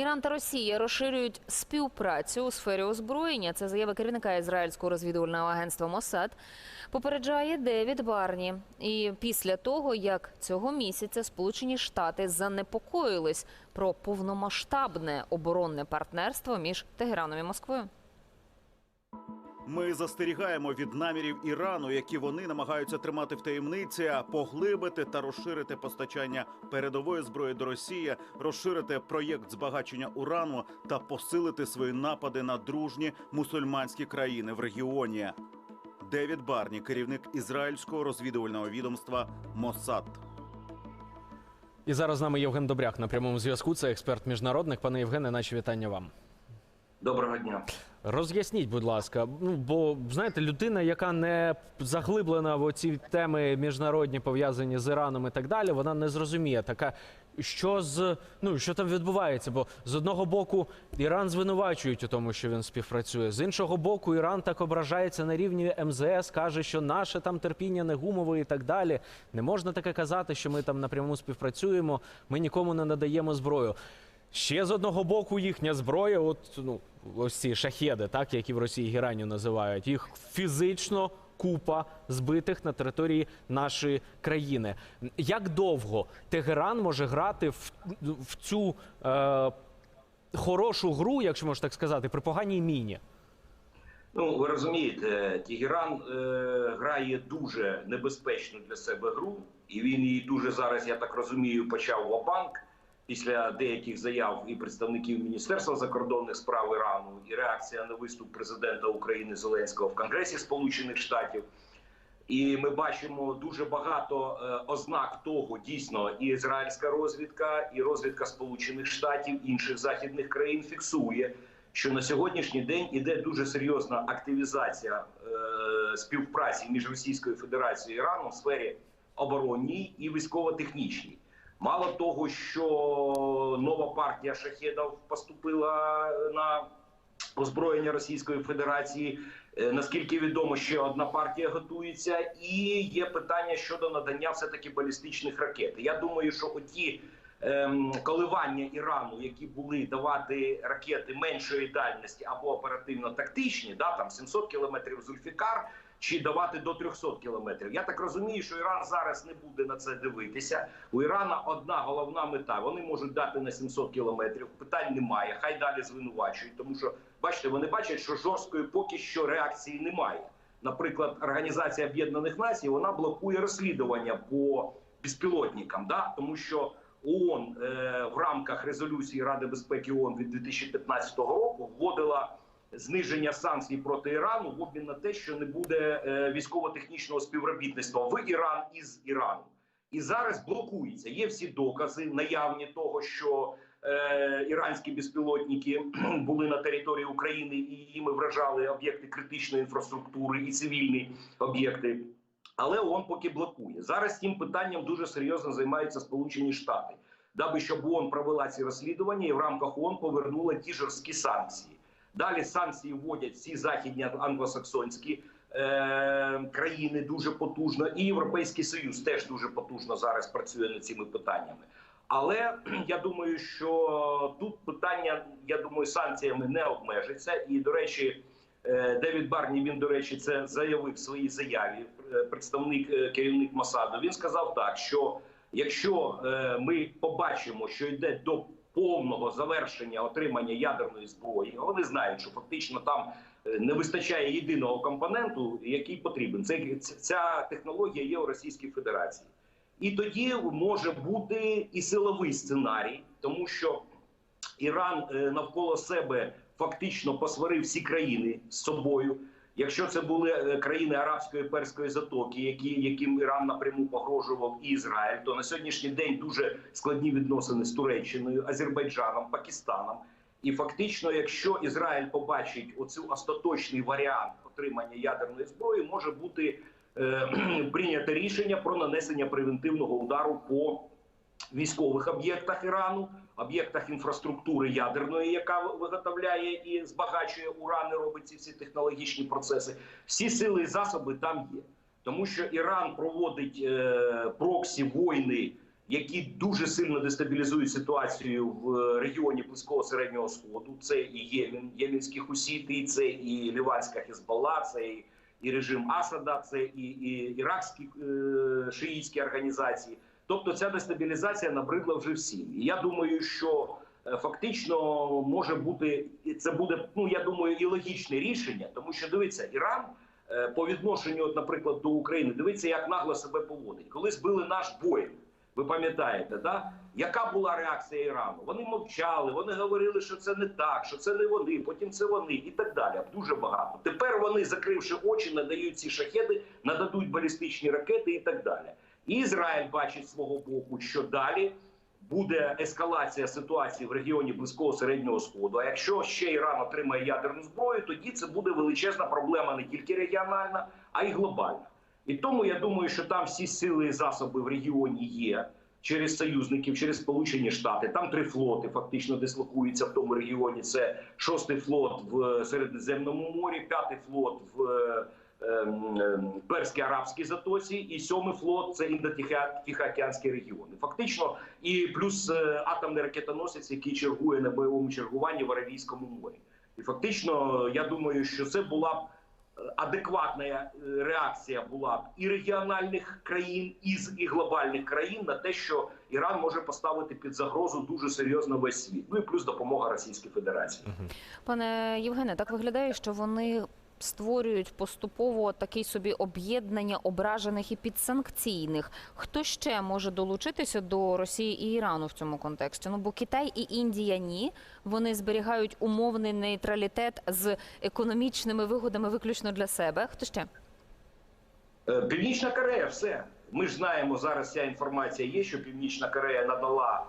Іран та Росія розширюють співпрацю у сфері озброєння. Це заява керівника ізраїльського розвідувального агентства Мосад. Попереджає Девід Барні. І після того, як цього місяця Сполучені Штати занепокоїлись про повномасштабне оборонне партнерство між Тегераном і Москвою. Ми застерігаємо від намірів Ірану, які вони намагаються тримати в таємниці, поглибити та розширити постачання передової зброї до Росії, розширити проєкт збагачення урану та посилити свої напади на дружні мусульманські країни в регіоні. Девід Барні, керівник ізраїльського розвідувального відомства Моссад. І зараз з нами Євген Добряк на прямому зв'язку. Це експерт міжнародник. Пане Євгене, наші вітання вам. Доброго дня. Роз'ясніть, будь ласка, ну бо знаєте, людина, яка не заглиблена в оці теми міжнародні пов'язані з Іраном і так далі, вона не зрозуміє така, що з ну що там відбувається. Бо з одного боку Іран звинувачують у тому, що він співпрацює. З іншого боку, Іран так ображається на рівні МЗС, каже, що наше там терпіння не гумове і так далі. Не можна таке казати, що ми там напряму співпрацюємо. Ми нікому не надаємо зброю. Ще з одного боку їхня зброя, от ну ось ці шахеди, так які в Росії гіранню називають, їх фізично купа збитих на території нашої країни. Як довго Тегеран може грати в, в цю е, хорошу гру, якщо можна так сказати, при поганій міні? Ну ви розумієте, Тегеран е, грає дуже небезпечну для себе гру, і він її дуже зараз, я так розумію, почав ва-банк після деяких заяв і представників Міністерства закордонних справ Ірану, і реакція на виступ президента України Зеленського в Конгресі Сполучених Штатів. І ми бачимо дуже багато е, ознак того, дійсно, і ізраїльська розвідка, і розвідка Сполучених Штатів інших західних країн фіксує, що на сьогоднішній день іде дуже серйозна активізація е, співпраці між Російською Федерацією і Іраном в сфері оборонній і військово-технічній. Мало того, що нова партія шахедів поступила на озброєння Російської Федерації. Е, Наскільки відомо, ще одна партія готується, і є питання щодо надання все таки балістичних ракет. Я думаю, що оті ем, коливання Ірану, які були давати ракети меншої дальності або оперативно-тактичні, да там 700 кілометрів Зульфікар. Чи давати до 300 кілометрів? Я так розумію, що Іран зараз не буде на це дивитися. У Ірана одна головна мета. Вони можуть дати на 700 кілометрів. Питань немає. Хай далі звинувачують, тому що бачите, вони бачать, що жорсткої поки що реакції немає. Наприклад, Організація Об'єднаних Націй вона блокує розслідування по безпілотникам, да тому що ООН е, в рамках резолюції Ради безпеки ООН від 2015 року вводила зниження санкцій проти Ірану в обмін на те, що не буде е, військово-технічного співробітництва в Іран із Іраном. І зараз блокується. Є всі докази наявні того, що е, іранські безпілотники були на території України і їми вражали об'єкти критичної інфраструктури і цивільні об'єкти. Але ООН поки блокує. Зараз цим питанням дуже серйозно займаються Сполучені Штати, даби щоб ООН провела ці розслідування і в рамках ООН повернула ті жорсткі санкції. Далі санкції вводять всі західні англосаксонські е, країни дуже потужно, і Європейський Союз теж дуже потужно зараз працює над цими питаннями. Але я думаю, що тут питання, я думаю, санкціями не обмежиться. І до речі, е, Девід Барні він до речі, це заявив в своїй заяві. е, Представник е, керівник Масаду. Він сказав так, що якщо ми побачимо, що йде до повного завершення отримання ядерної зброї, вони знають, що фактично там е, не вистачає єдиного компоненту, який потрібен. Це ця технологія є у Російській Федерації. І тоді може бути і силовий сценарій, тому що Іран е, навколо себе фактично посварив всі країни з собою. Якщо це були е, країни арабської перської затоки, які яким Іран напряму погрожував і Ізраїль, то на сьогоднішній день дуже складні відносини з Туреччиною, Азербайджаном, Пакистаном. І фактично, якщо Ізраїль побачить оцю остаточний варіант отримання ядерної зброї, може бути е, прийнято рішення про нанесення превентивного удару по військових об'єктах Ірану, об'єктах інфраструктури ядерної, яка виготовляє і збагачує уран, і робить ці всі технологічні процеси. Всі сили і засоби там є, тому що Іран проводить е, проксі війни які дуже сильно дестабілізують ситуацію в регіоні близького середнього сходу. Це і Ємен, Єменські хусіти, це і Ліванська Хезбалла, це і, і режим Асада, це і, і іракські е, шиїтські організації. Тобто ця дестабілізація набридла вже всім. І я думаю, що е, фактично може бути це буде. Ну я думаю, і логічне рішення, тому що дивіться, Іран е, по відношенню, наприклад, до України, дивіться, як нагло себе поводить. Коли збили наш Боїнг, ви пам'ятаєте, да? яка була реакція Ірану? Вони мовчали, вони говорили, що це не так, що це не вони, потім це вони і так далі. Дуже багато. Тепер вони, закривши очі, надають ці шахеди, нададуть балістичні ракети і так далі. І Ізраїль бачить свого боку, що далі буде ескалація ситуації в регіоні близького середнього сходу. А якщо ще Іран отримає ядерну зброю, тоді це буде величезна проблема не тільки регіональна, а й глобальна. І тому я думаю, що там всі сили і засоби в регіоні є через союзників, через Сполучені Штати. Там три флоти фактично дислокуються в тому регіоні. Це шостий флот в Середземному морі, п'ятий флот в е, Перській арабській затоці, і сьомий флот це індотихоокеанський регіон. І Фактично, і плюс е, атомний ракетоносець, який чергує на бойовому чергуванні в Аравійському морі. І фактично, я думаю, що це була б е, адекватна е, реакція була б і регіональних країн, і з і глобальних країн на те, що Іран може поставити під загрозу дуже серйозно весь світ. Ну і плюс допомога Російській Федерації. Пане Євгене, так виглядає, що вони створюють поступово такий собі об'єднання ображених і підсанкційних. Хто ще може долучитися до Росії і Ірану в цьому контексті? Ну бо Китай і Індія ні. Вони зберігають умовний нейтралітет з економічними вигодами виключно для себе. Хто ще? Е, Північна Корея, все. Ми ж знаємо зараз. Ця інформація є, що Північна Корея надала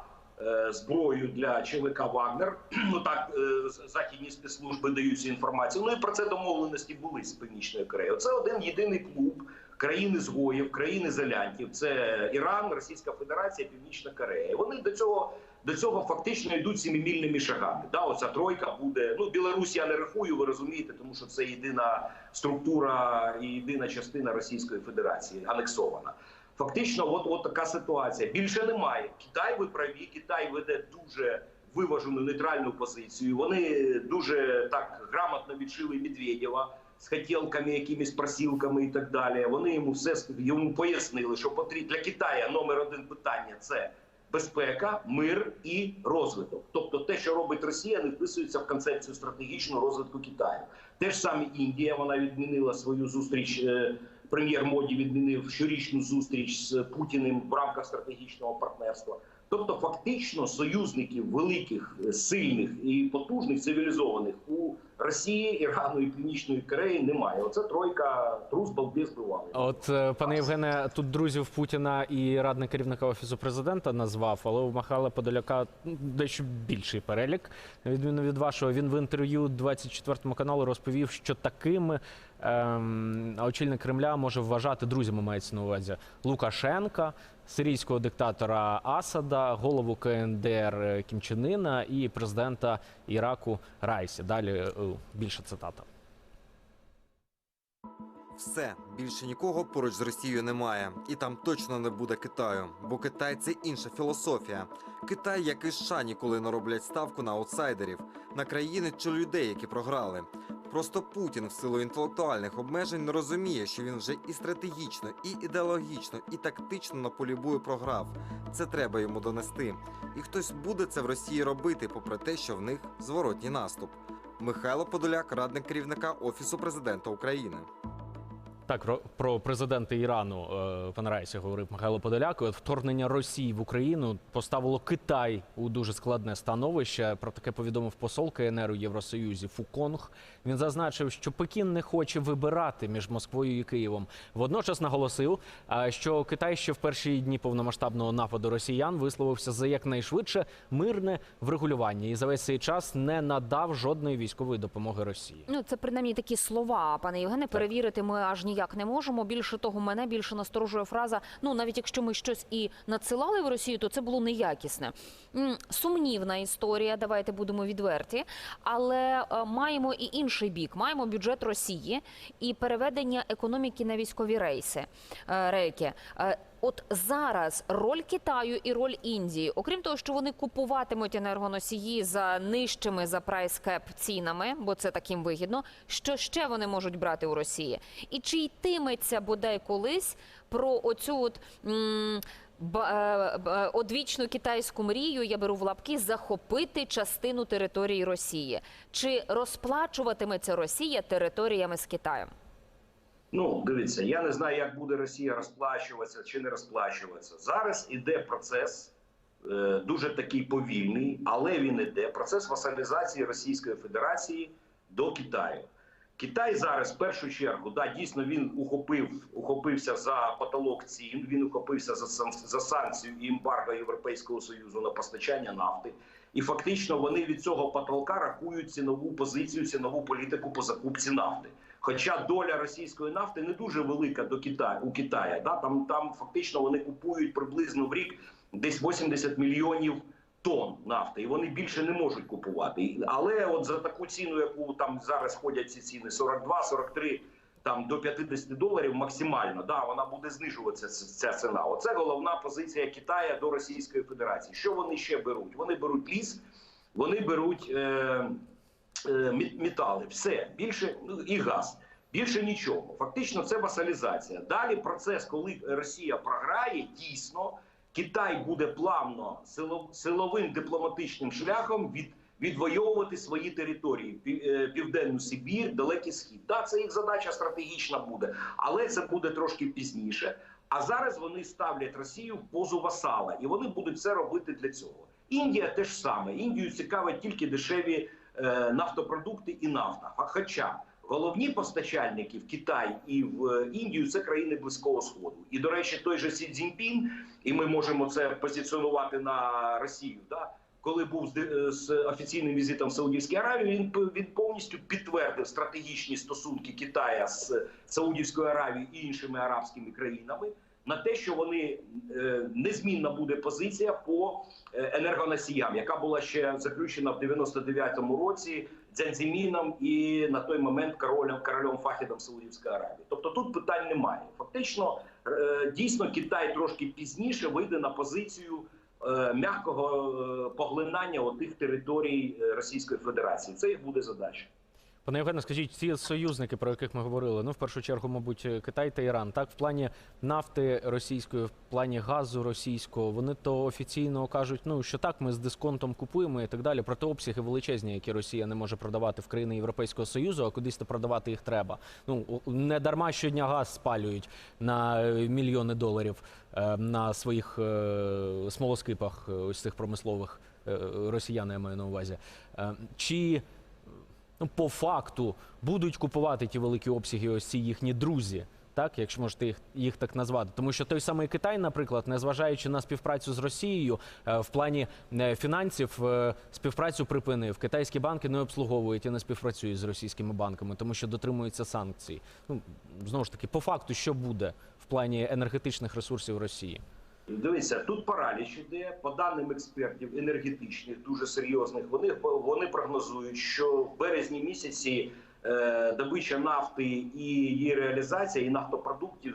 зброю для ЧВК Вагнер. Ну так е, західні спецслужби дають цю інформацію. Ну і про це домовленості були з Північною Кореєю. Це один єдиний клуб країни згоїв, країни залянтів. Це Іран, Російська Федерація, Північна Корея. Вони до цього. До цього фактично йдуть сімимільними шагами. Да, оця тройка буде. Ну, Білорусь я не рахую, ви розумієте, тому що це єдина структура і єдина частина Російської Федерації, анексована. Фактично, от, от така ситуація. Більше немає. Китай ви праві, Китай веде дуже виважену нейтральну позицію. Вони дуже так грамотно відшили Медведєва з хотілками, якимись просілками і так далі. Вони йому все йому пояснили, що потрібно для Китаю номер один питання це безпека, мир і розвиток. Тобто, те, що робить Росія, не вписується в концепцію стратегічного розвитку Китаю. Те ж саме Індія, вона відмінила свою зустріч. Прем'єр Моді відмінив щорічну зустріч з Путіним в рамках стратегічного партнерства. Тобто, фактично, союзників великих, е, сильних і потужних, цивілізованих у Росії, Ірану і Північної Кореї немає. Оце тройка трус балбіз бували. От е, пане Євгене, тут друзів Путіна і радник керівника офісу президента назвав, але у Михайла Подоляка дещо більший перелік. На відміну від вашого, він в інтерв'ю 24 каналу розповів, що такими ем, очільник Кремля може вважати друзями, мається на увазі Лукашенка, сирійського диктатора Асада, голову КНДР Кім Чен Ына і президента Іраку Райсі. Далі е, більше цитата. Все більше нікого поруч з Росією немає, і там точно не буде Китаю, бо Китай це інша філософія. Китай, як і США, ніколи не роблять ставку на аутсайдерів, на країни чи людей, які програли. Просто Путін в силу інтелектуальних обмежень не розуміє, що він вже і стратегічно, і ідеологічно, і тактично на полі бою програв. Це треба йому донести. І хтось буде це в Росії робити, попри те, що в них зворотній наступ. Михайло Подоляк, радник керівника Офісу президента України. Так, ро- про президента Ірану е, пан Райсі говорив Михайло Подоляк. І вторгнення Росії в Україну поставило Китай у дуже складне становище. Про таке повідомив посол КНР у Євросоюзі Фуконг. Він зазначив, що Пекін не хоче вибирати між Москвою і Києвом. Водночас наголосив, е, що Китай ще в перші дні повномасштабного нападу росіян висловився за якнайшвидше мирне врегулювання і за весь цей час не надав жодної військової допомоги Росії. Ну, це принаймні такі слова, пане Євгене. Перевірити ми аж ніяк не можемо. Більше того, мене більше насторожує фраза. Ну, навіть якщо ми щось і надсилали в Росію, то це було неякісне. Сумнівна історія. Давайте будемо відверті. Але е, маємо і інший бік. Маємо бюджет Росії і переведення економіки на військові рейси. е, Рейки. От зараз роль Китаю і роль Індії, окрім того, що вони купуватимуть енергоносії за нижчими за прайскеп цінами, бо це таким вигідно. Що ще вони можуть брати у Росії? І чи йтиметься бодай колись про оцю от м, е, одвічну китайську мрію, я беру в лапки, захопити частину території Росії? Чи розплачуватиметься Росія територіями з Китаєм? Ну, дивіться, я не знаю, як буде Росія розплачуватися чи не розплачуватися. Зараз іде процес е, дуже такий повільний, але він іде. Процес васалізації Російської Федерації до Китаю. Китай зараз в першу чергу да дійсно він ухопив ухопився за потолок цін. Він ухопився за за санкцію і ембарго Європейського союзу на постачання нафти. І фактично вони від цього потолка рахують цінову позицію, цінову політику по закупці нафти. Хоча доля російської нафти не дуже велика до Китаю у Китая. Да? Там, там фактично вони купують приблизно в рік десь 80 мільйонів тонн нафти, і вони більше не можуть купувати. Але от за таку ціну, яку там зараз ходять ці ціни 42, 43, там до 50 доларів максимально, да, вона буде знижуватися ця ціна. Оце головна позиція Китаю до Російської Федерації. Що вони ще беруть? Вони беруть ліс, вони беруть. Е, метали, все більше ну, і газ. Більше нічого. Фактично, це васалізація. Далі процес, коли Росія програє, дійсно Китай буде плавно силовим дипломатичним шляхом від. Відвоювати свої території е, південну Сибір, далекий схід. Да, це їх задача стратегічна буде, але це буде трошки пізніше. А зараз вони ставлять Росію в позу васала, і вони будуть це робити для цього. Індія теж саме. Індію цікавить тільки дешеві е, нафтопродукти і нафта. Хоча головні постачальники в Китай і в е, Індію це країни Близького Сходу. І до речі, той же Сі Цзіньпін, і ми можемо це позиціонувати на Росію. Да? Коли був з, е, офіційним візитом в Саудівській Аравії, він, він повністю підтвердив стратегічні стосунки Китая з Саудівською Аравією і іншими арабськими країнами на те, що вони е, незмінна буде позиція по е, енергоносіям, яка була ще заключена в 99-му році Дзянзіміном і на той момент королем королем Фахідом Саудівської Аравії. Тобто тут питань немає. Фактично, е, дійсно, Китай трошки пізніше вийде на позицію м'якого е, поглинання отих територій Російської Федерації. Це їх буде задача. Пане Євгене, скажіть, ці союзники, про яких ми говорили, ну в першу чергу, мабуть, Китай та Іран, так в плані нафти російської, в плані газу російського, вони то офіційно кажуть, ну що так, ми з дисконтом купуємо і так далі. Проте обсяги величезні, які Росія не може продавати в країни Європейського союзу, а кудись то продавати їх треба. Ну не дарма щодня газ спалюють на е, мільйони доларів е, на своїх е, смолоскипах, ось цих промислових росіяни, я маю на увазі. Чи ну, по факту будуть купувати ті великі обсяги, ось ці їхні друзі, так, якщо можете їх, їх так назвати. Тому що той самий Китай, наприклад, незважаючи на співпрацю з Росією е, в плані е, фінансів, е, співпрацю припинив. Китайські банки не обслуговують і не співпрацюють з російськими банками, тому що дотримуються санкцій. Ну знову ж таки, по факту, що буде в плані енергетичних ресурсів Росії? Дивіться, тут параліч іде по даним експертів енергетичних, дуже серйозних. Вони вони прогнозують, що в березні місяці е, добича нафти і її реалізація і нафтопродуктів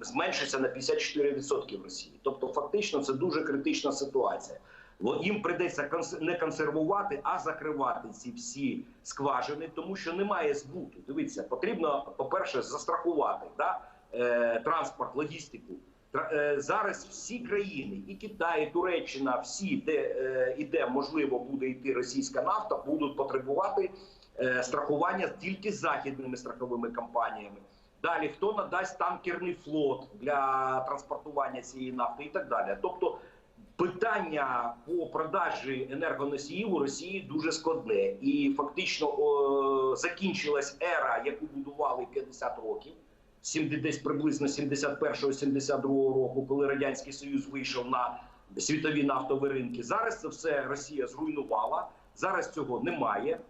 зменшиться на 54% в Росії. Тобто, фактично, це дуже критична ситуація. Бо їм прийдеться не консервувати, а закривати ці всі скважини, тому що немає збуту. Дивіться, потрібно, по-перше, застрахувати да? е, транспорт, логістику. Е, Зараз всі країни, і Китай, і Туреччина, всі, де е, іде можливо буде йти російська нафта, будуть потребувати е, страхування тільки західними страховими компаніями. Далі хто надасть танкерний флот для транспортування цієї нафти і так далі. Тобто питання по продажі енергоносіїв у Росії дуже складне, і фактично о, закінчилась ера, яку будували 50 років. 70, десь приблизно 71-72 року, коли радянський союз вийшов на світові нафтові ринки. Зараз це все Росія зруйнувала. Зараз цього немає.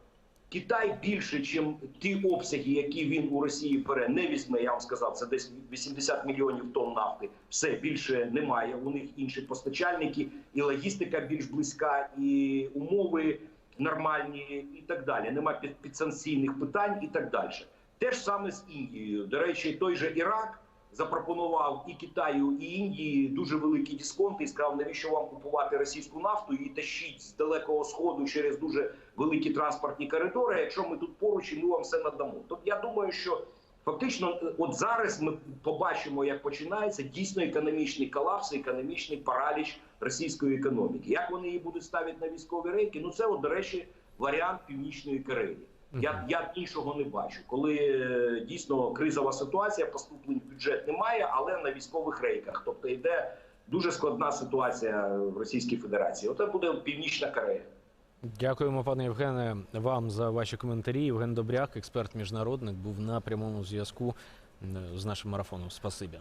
Китай більше, ніж ті обсяги, які він у Росії бере, не візьме. Я вам сказав, це десь 80 мільйонів тонн нафти. Все більше немає. У них інші постачальники, і логістика більш близька, і умови нормальні, і так далі. Нема під, підсанкційних питань і так далі. Те ж саме з Індією. До речі, той же Ірак запропонував і Китаю, і Індії дуже великі дисконти і сказав, навіщо вам купувати російську нафту і тащіть з далекого сходу через дуже великі транспортні коридори, якщо ми тут поруч і ми вам все надамо. Тобто я думаю, що фактично, е, от зараз ми побачимо, як починається дійсно економічний колапс, економічний параліч російської економіки. Як вони її будуть ставити на військові рейки? Ну це, от, до речі, варіант Північної Кореї. Я, я іншого не бачу, коли е, дійсно кризова ситуація, поступлень в бюджет немає, але на військових рейках. Тобто йде дуже складна ситуація в Російській Федерації. Оце буде Північна Корея. Дякуємо, пане Євгене, вам за ваші коментарі. Євген Добряк, експерт міжнародник, був на прямому зв'язку е, з нашим марафоном. Спасибі.